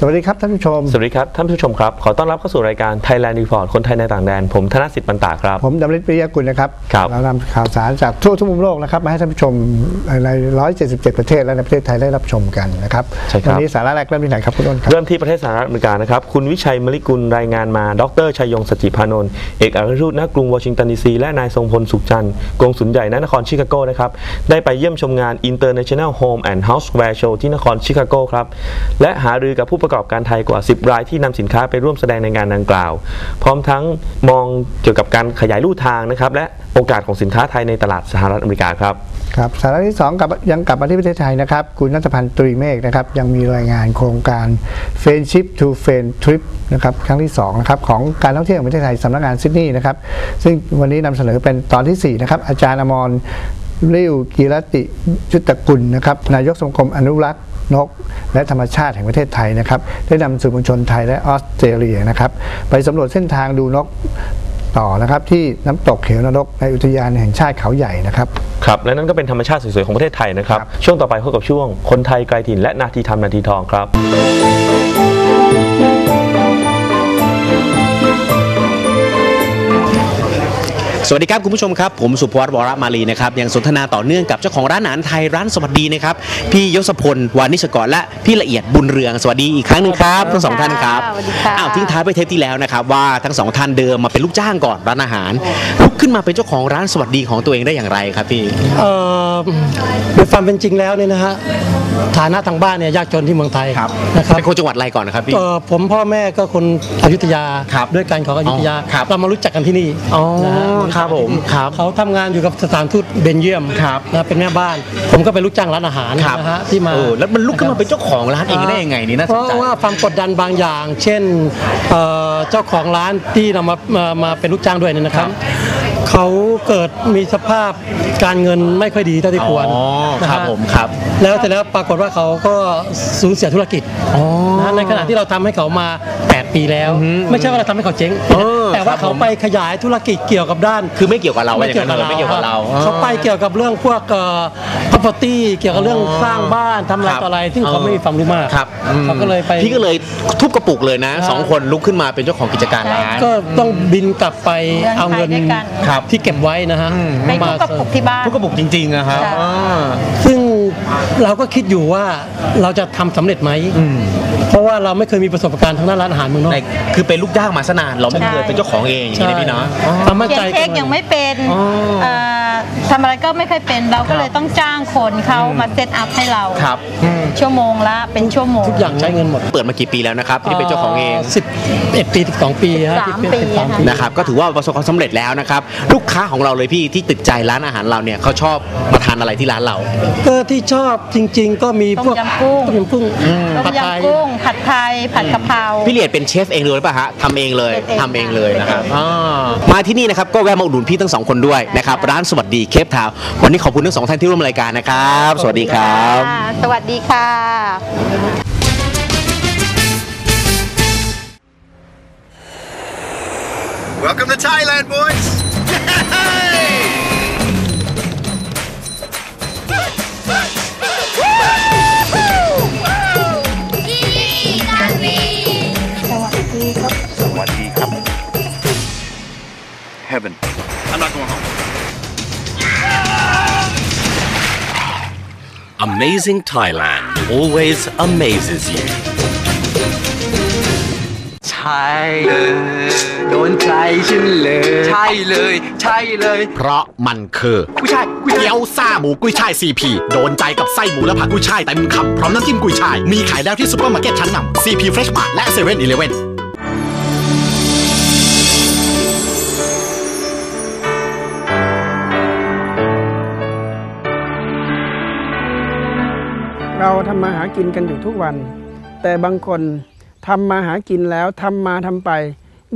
สวัสดีครับท่านผู้ชม สวัสดีครับท่านผู้ชมครับ ขอต้อนรับเข้าสู่รายการ Thailand Report คนไทยในต่างแดน ผมธนสิทธิ์ปันตาครับ ผมดำริศปริยกุลนะครับครับเรานำข่าวสารจากทั่วทุกมุมโลกนะครับมาให้ท่านผู้ชมใน 177 ประเทศและในประเทศไทยได้รับชมกันนะครับใช่ครับวันี้สาระแรกเริ่มที่ไหนครับคุณอ้นครับเริ่มที่ประเทศสหรัฐอเมริกานะครับคุณวิชัยมลิกุลรายงานมา ดรชัยยงสจิพานนท์เอกอัครราชทูตณกรุงวอชิงตันดีซีและนายทรงพลสุขจันทร์กงสุลใหญ่ณนครชิคาโกนะครับได้ไปเยี่ยมชมงาน International Home and Houseware Show ที่นครชิคาโกครับและหารือกับผู้ประกอบการไทยกว่า 10 รายที่นำสินค้าไปร่วมแสดงในงานดังกล่าว พร้อมทั้งมองเกี่ยวกับการขยายลู่ทางนะครับและโอกาสของสินค้าไทยในตลาดสหรัฐอเมริกาครับครับสาระที่สองกับยังกลับมาที่ประเทศไทยนะครับ คุณนัทพันธ์ตรีเมฆนะครับ ยังมีรายงานโครงการ Friendship to Friend Trip นะครับครั้งที่สองนะครับของการท่องเที่ยวแห่งประเทศไทยสำนักงานซิดนีย์นะครับ ซึ่งวันนี้นำเสนอเป็นตอนที่ 4 นะครับ อาจารย์อมรริวกีรติชุตตกุลนะครับ นายกสมาคมอนุรักษ์ นก และธรรมชาติแห่งประเทศไทยนะครับ ได้นำสื่อมวลชนไทยและออสเตรเลียนะครับ ไปสำรวจเส้นทางดูนกต่อนะครับที่น้ำตกเขวนรกในอุทยานแห่งชาติเขาใหญ่นะครับครับและนั่นก็เป็นธรรมชาติสวยๆของประเทศไทยนะครับครับช่วงต่อไปพบกับช่วงคนไทยไกลถิ่นและนาทีทำนาทีทองครับ สวัสดีครับคุณผู้ชมครับผมสุภวัตวรมาลีนะครับยังสนทนาต่อเนื่องกับเจ้าของร้านอาหารไทยร้านสวัสดีนะครับพี่ยศพลวานิชกรและพี่ละเอียดบุญเรืองสวัสดีอีกครั้งหนึ่งครับทั้งสองท่านครับสวัสดีค่ะอ้าวทิ้งท้ายไปเทปที่แล้วนะครับว่าทั้งสองท่านเดิมมาเป็นลูกจ้างก่อนร้านอาหารลุกขึ้นมาเป็นเจ้าของร้านสวัสดีของตัวเองได้อย่างไรครับพี่เอ่อโดยความเป็นจริงแล้วเนี่ยนะฮะฐานะทางบ้านเนี่ยยากจนที่เมืองไทยนะครับเป็นคนจังหวัดอะไรก่อนนะครับพี่เอ่อผมพ่อแม่ก็คนอยุธยาครับด้วยกันของอยุธยาอ๋อครับเรามารู้จักกันที่นี่อ๋อนะฮะครับผมครับเขาทำงานอยู่กับสถานทูตเบนเยียมครับนะเป็นแม่บ้าน ผมก็เป็นลูกจ้างร้านอาหารครับนะฮะที่มาเออแล้วมันลุกขึ้นมาเป็นเจ้าของร้านเองได้ยังไงนี่น่าสเพนใจราะว่าความกดดันบางอย่าง เช่นเอ่อเจ้าของร้านที่เรามามามาเป็นลูกจ้างด้วยเนี่ยนะครับ เขาเกิดมีสภาพการเงินไม่ค่อยดีเท่าที่ควรอ๋อนะฮะครับผมครับ แล้วเสร็จแล้วปรากฏว่าเขาก็สูญเสียธุรกิจนะในขณะที่เราทำให้เขามา 8 ปีแล้วไม่ใช่ว่าเราทำให้เขาเจ๊งเออแต่ว่าครับเขาผม ไปขยายธุรกิจเกี่ยวกับด้าน คือไม่เกี่ยวกับเราว่าอย่างนั้นเลยไม่เกี่ยวกับเรา เขาไปเกี่ยวกับเรื่องพวกเอ่อ property เกี่ยวกับเรื่องสร้างบ้านทำอะไรครับต่ออะไรซึ่งเขาไม่มีความรู้มากครับเขาก็เลยไป พี่ก็เลยทุบกระปุกเลยนะครับสองคนลุกขึ้นมาเป็นเจ้าของกิจการร้าน ก็ต้องบินกลับไปเดินเอาเงินไปด้วยกัน ครับที่เก็บไว้นะฮะไปทุกกระปุกที่บ้านทุกกระปุกจริงๆนะครับใช่อ่าซึ่งเราก็คิดอยู่ว่าเราจะทำสำเร็จไหม เพราะว่าเราไม่เคยมีประสบการณ์ทางด้านร้านอาหารเมืองนอก ในคือเป็นลูกจ้างมาซะนานเราไม่เคยเป็นเจ้าของเองอย่างนี้นะพี่เนาะความมั่นเขียใจนเค้กยังไม่เป็นอ๋อเอ่อทำอะไรก็ไม่เคยเป็นเราก็เลยต้องจ้างคนเขามาเซตอัพให้เราครับ ชั่วโมงละเป็นชั่วโมง ทุกอย่างใช้เงินหมดเปิดมากี่ปีแล้วนะครับที่เป็นเจ้าของเองสิบเอ็ดปีสิบสองปีฮะสามที่เป็นปีสิบสามค่ะปี นะครับก็ถือว่าประสบความสำเร็จแล้วนะครับลูกค้าของเราเลยพี่ที่ติดใจร้านอาหารเราเนี่ยเขาชอบมาทานอะไรที่ร้านเรา ก็ที่ชอบจริงๆ ก็มีต้พมวกยำกุ้งต้มยำกุ้งต้มผัดไทยยำกุ้งผัดไทยผัดกะเพรา พี่เลียดเป็นเชฟเองเลยหรือเปล่าฮะทำเองเลยเป็นเองทำเองเลยนะครับค่ะอ่ามาที่นี่นะครับก็แวะมาอุดหนุนพี่ทั้งสองคนด้วยนะครับร้านสวัสดีเคปทาวน์วันนี้ขอบคุณทั้งสองท่านที่ร่วมรายการนะครับ สวัสดีครับค่ะสวัสดีค่ะ Welcome to Thailand, boys! Heaven. I'm not going home. Amazing Thailand always amazes you. ใช่เลยโดนใจฉันเลย ใช่เลย ใช่เลย เพราะมันคือกุ้ยช่ายกุ้ยช่ายเกี๊ยวซ่าหมูกุ้ยช่ายซีพีโดนใจกับไส้หมูและผักกุ้ยช่ายเต็มคำพร้อมน้ำจิ้มกุ้ยช่าย มีขายแล้วที่ซุปเปอร์มาร์เก็ตชั้นนำซีพีเฟรชมาร์และเซเว่นอีเลเว่น เราทำมาหากินกันอยู่ทุกวัน แต่บางคนทำมาหากินแล้วทำมาทำไป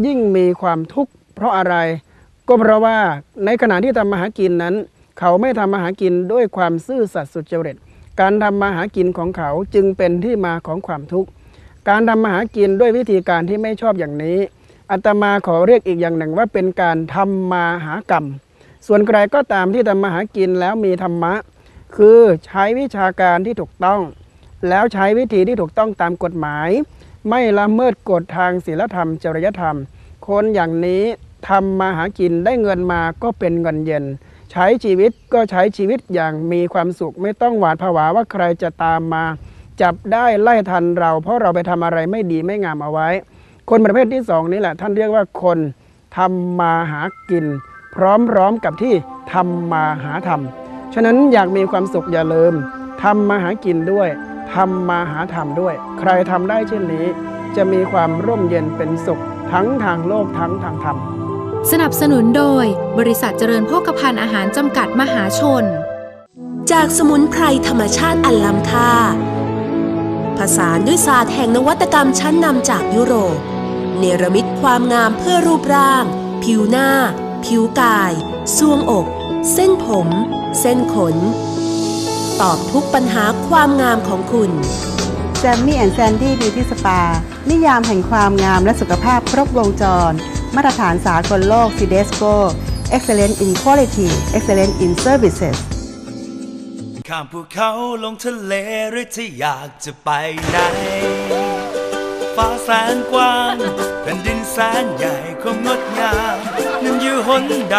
ยิ่งมีความทุกข์เพราะอะไร ก็เพราะว่าในขณะที่ทำมาหากินนั้น เขาไม่ทำมาหากินด้วยความซื่อสัตย์สุจริต การทำมาหากินของเขาจึงเป็นที่มาของความทุกข์ การทำมาหากินด้วยวิธีการที่ไม่ชอบอย่างนี้อาตมาขอเรียกอีกอย่างหนึ่งว่าเป็นการทำมาหากรรม ส่วนใครก็ตามที่ทำมาหากินแล้วมีธรรมะ คือใช้วิชาการที่ถูกต้อง แล้วใช้วิธีที่ถูกต้องตามกฎหมาย ไม่ละเมิดกฎทางศีลธรรม จริยธรรม คนอย่างนี้ทำมาหากินได้เงินมาก็เป็นเงินเย็น ใช้ชีวิตก็ใช้ชีวิตอย่างมีความสุข ไม่ต้องหวาดผวาว่าใครจะตามมา จับได้ไล่ทันเรา เพราะเราไปทำอะไรไม่ดีไม่งามเอาไว้ คนประเภทที่สองนี่แหละ ท่านเรียกว่าคนทำมาหากิน พร้อมๆกับที่ทำมาหาธรรม ฉะนั้นอยากมีความสุขอย่าลืมทำมาหากินด้วยทำมาหาธรรมด้วย ใครทำได้เช่นนี้ จะมีความร่มเย็นเป็นสุข ทั้งทางโลกทั้งทางธรรม สนับสนุนโดย บริษัทเจริญโภคภัณฑ์อาหารจำกัดมหาชน จากสมุนไพรธรรมชาติอันล้ำค่า ผสานด้วยศาสตร์แห่งนวัตกรรมชั้นนำจากยุโรป เนรมิตความงามเพื่อรูปร่าง ผิวหน้า ผิวกายซวงอก เส้นผม เส้นขน ตอบทุกปัญหาความงามของคุณ แซมมี่แอนด์แซนดี้บิวตี้สปา นิยามแห่งความงามและสุขภาพครบวงจร มาตรฐานสากลโลก c d e s c o Excellent in Quality Excellent in Services ข้ามภูเขาลงทะเลหรือที่อยากจะไปไหนฟ้าแสนกว้างแผ่นดินแสนใหญ่ความงดงามนั้นอยู่หนใด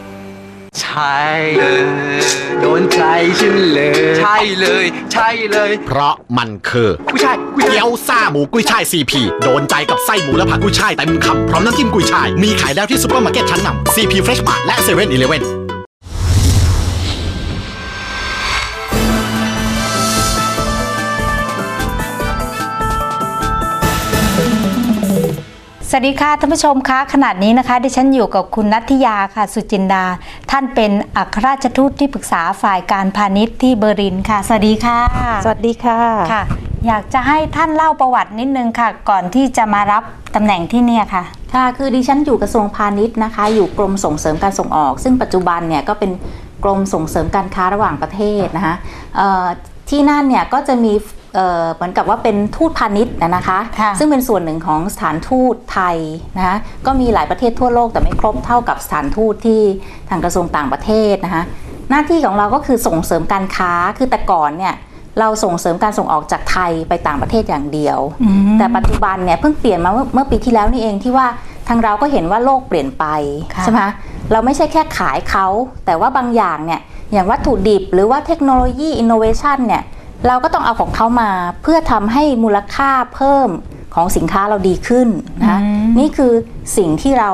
ใช่เลยโดนใจฉันเลย ใช่เลย ใช่เลยเพราะมันคือกุ้ยช่ายกุ้ยช่ายเกี๊ยวซ่าหมูกุ้ยช่ายซีพีโดนใจกับไส้หมูและผักกุ้ยช่ายเต็มคำพร้อมน้ำจิ้มกุ้ยช่าย มีขายแล้วที่ซุปเปอร์มาร์เก็ตชั้นนำซีพีเฟรชมาร์และเซเว่นอีเลฟเว่น สวัสดีค่ะท่านผู้ชมคะขนาดนี้นะคะ ดิฉันอยู่กับคุณนัทธิยาค่ะ สุจินดา ท่านเป็นอัครราชทูตที่ปรึกษาฝ่ายการพาณิชย์ที่เบอร์ลินค่ะ สวัสดีค่ะ สวัสดีค่ะค่ะ อยากจะให้ท่านเล่าประวัตินิดนึงค่ะ ก่อนที่จะมารับตำแหน่งที่เนี่ยค่ะค่ะ คือดิฉันอยู่กระทรวงพาณิชย์นะคะ อยู่กรมส่งเสริมการส่งออก ซึ่งปัจจุบันเนี่ยก็เป็นกรมส่งเสริมการค้าระหว่างประเทศนะคะเอ่อที่นั่นเนี่ยก็จะมี เอ่อเหมือนกับว่าเป็นทูตพาณิชย์นะคะ ซึ่งเป็นส่วนหนึ่งของสถานทูตไทยนะคะก็มีหลายประเทศทั่วโลกแต่ไม่ครบเท่ากับสถานทูตที่ทางกระทรวงต่างประเทศนะคะหน้าที่ของเราก็คือส่งเสริมการค้าคือแต่ก่อนเนี่ยเราส่งเสริมการส่งออกจากไทยไปต่างประเทศอย่างเดียว แต่ปัจจุบันเนี่ยเพิ่งเปลี่ยนมาเมื่อเมื่อปีที่แล้วนี่เองที่ว่าทางเราก็เห็นว่าโลกเปลี่ยนไปใช่ไหมเราไม่ใช่แค่ขายเขาแต่ว่าบางอย่างเนี่ยอย่างวัตถุดิบหรือว่าเทคโนโลยีอินโนเวชันเนี่ย เราก็ต้องเอาของเขามาเพื่อทำให้มูลค่าเพิ่มของสินค้าเราดีขึ้นนะนี่คือสิ่งที่เรา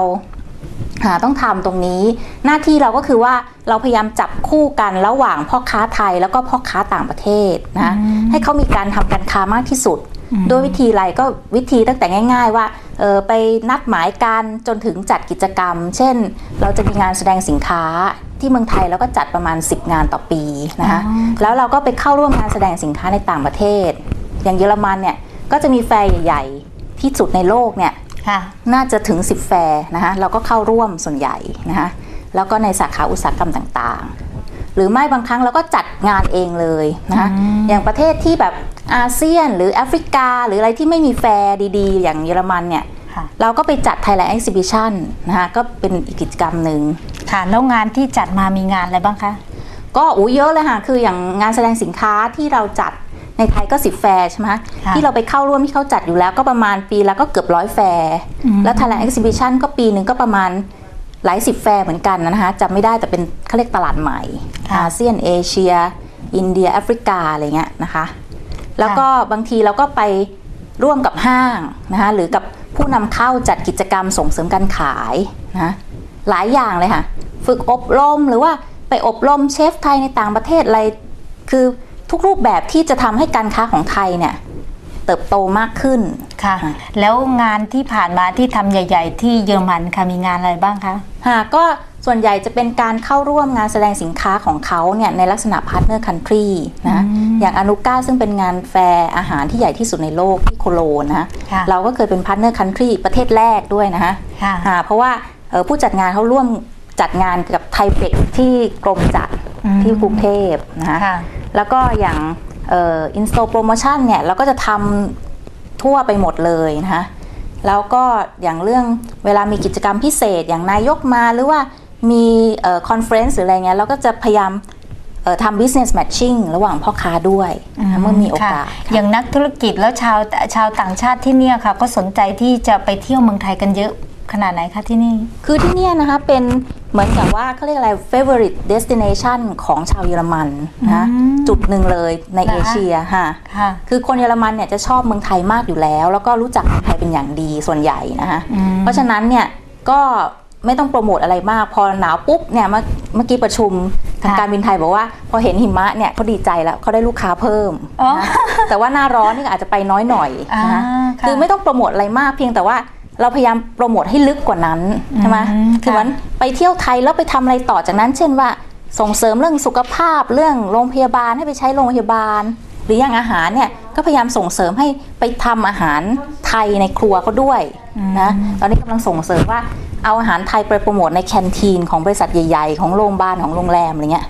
หาต้องทำตรงนี้ หน้าที่เราก็คือว่าเราพยายามจับคู่กันระหว่างพ่อค้าไทยแล้วก็พ่อค้าต่างประเทศนะให้เขามีการทำการค้ามากที่สุดโดยวิธีอะไรก็วิธีตั้งแต่ง่าย ๆ ว่าเออไปนัดหมายกันจนถึงจัดกิจกรรม เช่น เราจะมีงานแสดงสินค้า ที่เมืองไทยแล้วก็จัดประมาณ 10 งานต่อปีนะคะแล้วเราก็ไปเข้าร่วมงานแสดงสินค้าในต่างประเทศ อย่างเยอรมันเนี่ยก็จะมีแฟร์ใหญ่ๆที่สุดในโลกเนี่ยน่าจะถึง 10 แฟร์นะคะเราก็เข้าร่วมส่วนใหญ่นะคะแล้วก็ในสาขาอุตสาหกรรมต่างๆ หรือไม่บางครั้งเราก็จัดงานเองเลยนะคะอย่างประเทศที่แบบอาเซียนหรือแอฟริกา หรืออะไรที่ไม่มีแฟร์ดีๆ อย่างเยอรมันเนี่ยเราก็ไปจัด Thailand Exhibition นะคะก็เป็นอีกกิจกรรมหนึ่ง ค่ะแล้วงานที่จัดมามีงานอะไรบ้างคะก็อู้เยอะเลยค่ะคืออย่างงานแสดงสินค้าที่เราจัดในไทยก็สิบแฟร์ใช่ไหมที่เราไปเข้าร่วมที่เขาจัดอยู่แล้วก็ประมาณปีละก็เกือบร้อยแฟร์แล้ว Thailand Exhibition ก็ปีหนึ่งก็ประมาณหลายสิบแฟร์เหมือนกันนะคะจำไม่ได้แต่เป็นเขาเรียกตลาดใหม่อาเซียนเอเชีย อินเดียแอฟริกาอะไรเงี้ยนะคะ แล้วก็บางทีเราก็ไปร่วมกับห้างนะคะหรือกับผู้นำเข้าจัดกิจกรรมส่งเสริมการขายนะ หลายอย่างเลยค่ะ ฝึกอบรมหรือว่าไปอบรมเชฟไทยในต่างประเทศอะไร คือทุกรูปแบบที่จะทำให้การค้าของไทยเนี่ยเติบโตมากขึ้นค่ะ แล้วงานที่ผ่านมาที่ทำใหญ่ ๆ ที่เยอรมันค่ะมีงานอะไรบ้างคะค่ะก็ส่วนใหญ่จะเป็นการเข้าร่วมงานแสดงสินค้าของเขาเนี่ยในลักษณะพาร์ทเนอร์คันทรีนะอย่างอนุก้าซึ่งเป็นงานแฟร์อาหารที่ใหญ่ที่สุดในโลกที่โคโลนนะเราก็เคยเป็นพาร์ทเนอร์คันทรีประเทศแรกด้วยนะคะเพราะว่า ผู้จัดงานเขาร่วมจัดงานกับไทเปกที่กรมจัดที่กรุงเทพนะคะแล้วก็อย่างเอ่อ in-store promotion เนี่ยเราก็จะทำทั่วไปหมดเลยนะคะแล้วก็อย่างเรื่องเวลามีกิจกรรมพิเศษอย่างนายกมาหรือว่ามีเอ่อ conference หรืออะไรเงี้ยเราก็จะพยายามเอ่อทำ business matching ระหว่างพ่อค้าด้วยนะคะเมื่อมีโอกาสค่ะอย่างนักธุรกิจแล้วชาวชาวต่างชาติที่เนี่ยค่ะ ก็สนใจที่จะไปเที่ยวเมืองไทยกันเยอะ ขนาดไหนคะที่นี่ คือที่เนี่ยนะคะเป็นเหมือนกับว่าเขาเรียกอะไร favorite destination ของชาวเยอรมันนะจุดหนึ่งเลยในเหรอเอคะเชียค่ะค่ะคือคนเยอรมันเนี่ยจะชอบเมืองไทยมากอยู่แล้ว แล้วก็รู้จักเมืองไทยเป็นอย่างดีส่วนใหญ่นะคะอืมเพราะฉะนั้นเนี่ยก็ไม่ต้องโปรโมทอะไรมาก พอหนาวปุ๊บเนี่ยเมื่อเมื่อกี้ประชุมทางการบินไทยบอกว่า พอเห็นหิมะเนี่ยเขาดีใจแล้วเขาได้ลูกค้าเพิ่มนะแต่ว่าหน้าร้อนนี่ก็อาจจะไปน้อยหน่อยนะคะอ่าค่ะคือไม่ต้องโปรโมทอะไรมากเพียงแต่ว่า เราพยายามโปรโมทให้ลึกกว่านั้นใช่ไหมอืมคือค่ะมันไปเที่ยวไทยแล้วไปทำอะไรต่อจากนั้น เช่นว่าส่งเสริมเรื่องสุขภาพเรื่องโรงพยาบาลให้ไปใช้โรงพยาบาล หรืออย่างอาหารเนี่ยก็พยายามส่งเสริมให้ไปทำอาหารไทยในครัวเขาด้วยนะตอนนี้กำลังส่งเสริมว่าเอาอาหารไทยไปโปรโมทในแคนทีนของบริษัทใหญ่ ๆ ของโรงพยาบาลของโรงแรมอะไรเงี้ย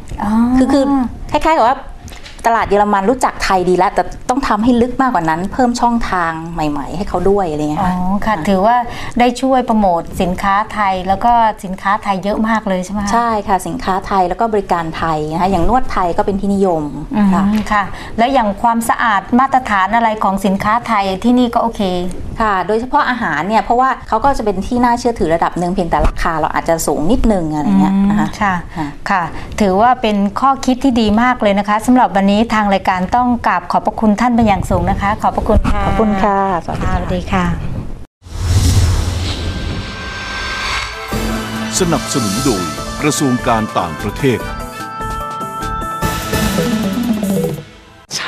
คือคือคล้ายๆกับว่า ตลาดเยอรมันรู้จักไทยดีแล้ว แต่ต้องทำให้ลึกมากกว่านั้น เพิ่มช่องทางใหม่ ๆ ให้เขาด้วยอะไรเงี้ยอ๋อค่ะค่ะ ถือว่าได้ช่วยโปรโมทสินค้าไทยแล้วก็สินค้าไทยเยอะมากเลยใช่ไหมคะใช่ค่ะสินค้าไทยแล้วก็บริการไทยนะคะอย่างนวดไทยก็เป็นที่นิยมอืมค่ะค่ะ แล้วอย่างความสะอาดมาตรฐานอะไรของสินค้าไทยที่นี่ก็โอเคค่ะ โดยเฉพาะอาหารเนี่ยเพราะว่าเขาก็จะเป็นที่น่าเชื่อถือระดับหนึ่งเพียงแต่ราคาเราอาจจะสูงนิดนึงอะไรเงี้ยนะคะค่ะค่ะ ถือว่าเป็นข้อคิดที่ดีมากเลยนะคะสำหรับวันนี้ทางรายการต้องกราบขอบพระคุณท่านเป็นอย่างสูงนะคะ ขอบพระคุณค่ะขอบคุณค่ะสวัสดีสวัสดีค่ะ สนับสนุนโดยกระทรวงการต่างประเทศ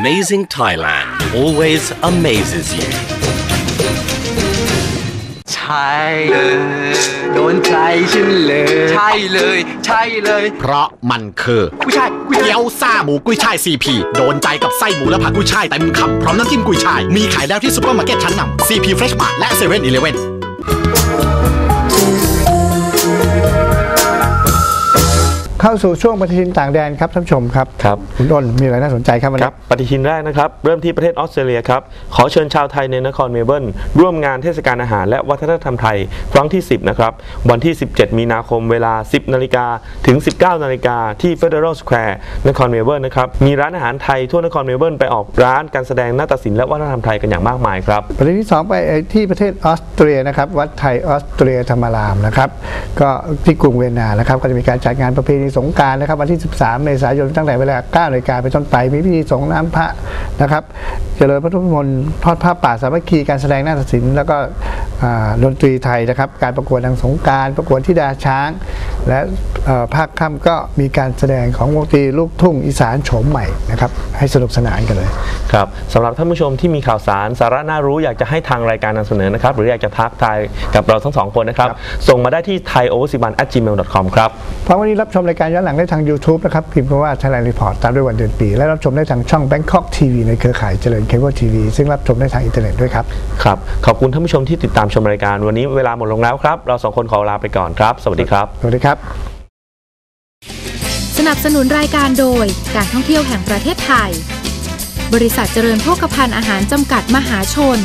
Amazing Thailand always amazes you. ใช่เลยโดนใจฉันเลย ใช่เลย ใช่เลย เพราะมันคือกุ้ยช่ายกุ้ยช่ายเกี๊ยวซ่าหมูกุ้ยช่ายซีพีโดนใจกับไส้หมูและผักกุ้ยช่ายเต็มคำพร้อมน้ำจิ้มกุ้ยช่าย มีขายแล้วที่ซุปเปอร์มาร์เก็ตชั้นนำซีพีเฟรชมาร์และเซเว่นอีเลฟเว่น เข้าสู่ช่วงปฏิทินต่างแดนครับท่านผู้ชมครับครับคุณอ้นมีอะไรน่าสนใจครับวันคนี้รับปฏิทินแรกนะครับ เริ่มที่ประเทศออสเตรเลียครับ ขอเชิญชาวไทยในนครเมลเบิร์นร่วมงานเทศกาลอาหารและวัฒนธรรมไทย ครั้งที่ 10 นะครับ วันที่ 17 มีนาคมเวลา 10 นาฬิกาถึง 19 นาฬิกาที่ Federal Square นครเมลเบิร์นนะครับ มีร้านอาหารไทยทั่วนครเมลเบิร์นไปออกร้านการแสดงนาฏศิลป์และวัฒนธรรมไทยกันอย่างมากมายครับ ประเด็นที่สองไปที่ประเทศออสเตรียนะครับ วัดไทยออสเตรียธรรมารามนะครับ ก็ที่กรุงเวียนนานะครับ ก็จะมีการจัดงานประเพณีสงกรารนะครับวันที่ 13 เมษายนตั้งแต่เวลา9นาฬิกาเป็นต้นไป มีพิธีสงน้ำพระนะครับ เจริญพระพุทธมนต์ทอดผ้าป่าสามัคคีการแสดงนาฏศิลป์แล้วก็อ่าดนตรีไทยนะครับ การประกวดนางสงกรารประกวดที่ดาช้าง และเอ่อภาคค่ำก็มีการแสดงของวงดนตรีลูกทุ่งอีสานโฉมใหม่นะครับให้สนุกสนานกันเลยครับสำหรับท่านผู้ชมที่มีข่าวสารสาระน่ารู้อยากจะให้ทางรายการนำเสนอนะครับ หรืออยากจะทักทายกับเราทั้งสองคนนะครับ ส่งมาได้ที่ thaioversiban@gmail.com ครับเพราะวันนี้รับชมรายการย้อนหลังได้ทาง YouTube นะครับ พิมพ์คำว่า Thailand Report ตามด้วยวันเดือนปี และรับชมได้ทางช่อง Bangkok TV ในเครือข่ายเจริญเคเบิลทีวีซึ่งรับชมได้ทางอินเทอร์เน็ตด้วยครับ ครับ ขอบคุณท่านผู้ชมที่ติดตามชมรายการวันนี้เวลาหมดลงแล้วครับ เราสองคนขอลาไปก่อนครับ สวัสดีครับ สวัสดีครับ สนับสนุนรายการโดยการท่องเที่ยวแห่งประเทศไทย บริษัทเจริญโภคภัณฑ์อาหารจำกัดมหาชน